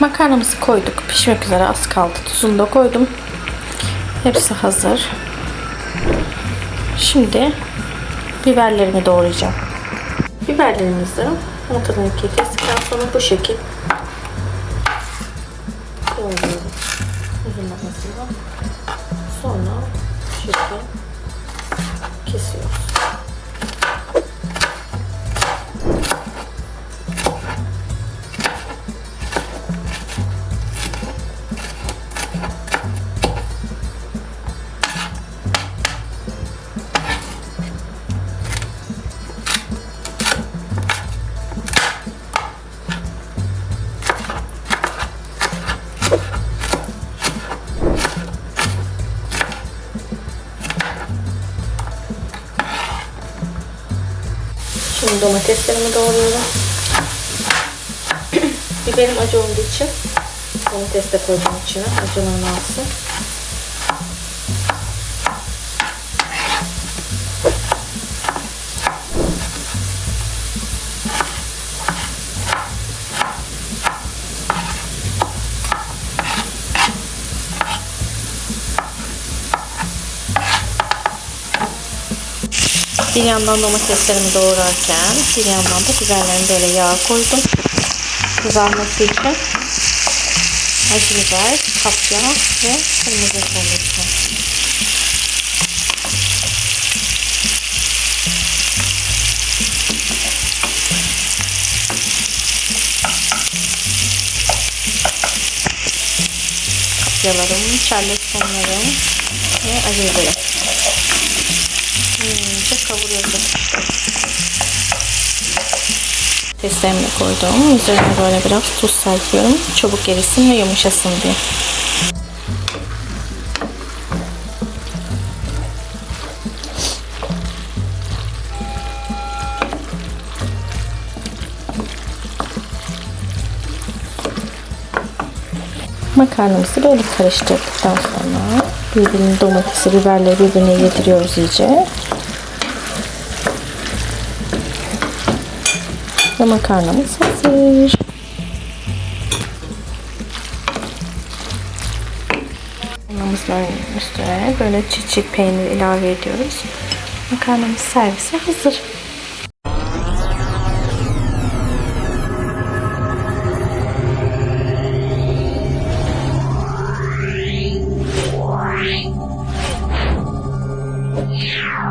Makarnamızı koyduk. Pişmek üzere az kaldı. Tuzunu da koydum. Hepsi hazır. Şimdi biberlerimi doğrayacağım. Biberlerimizi ortadan ikiye kestikten sonra bu şekil doğruyorum. Sonra şekil kesiyoruz. Şimdi domateslerimi doğruyorum. Biberim acı olduğu için domates de koyacağım içine. Acılığını alsın. Bir yandan domateslerimi doğrarken bir yandan da biberlerimi böyle yağa koydum. Kızarması için acı biber, kapya ve kırmızı kırmızı. Kapyalarım, charlestonlarım ve acı biberim. İyice kavuruyorum. De koydum. Üzerine böyle biraz tuz serpiyorum. Çabuk erisin ve yumuşasın diye. Makarnamızı böyle karıştırdıktan sonra birbirinin domatesi, biberleri birbirine yediriyoruz iyice. Ve makarnamız hazır. Makarnamızın üstüne böyle çiçek peynir ilave ediyoruz. Makarnamız servise hazır. Yeah.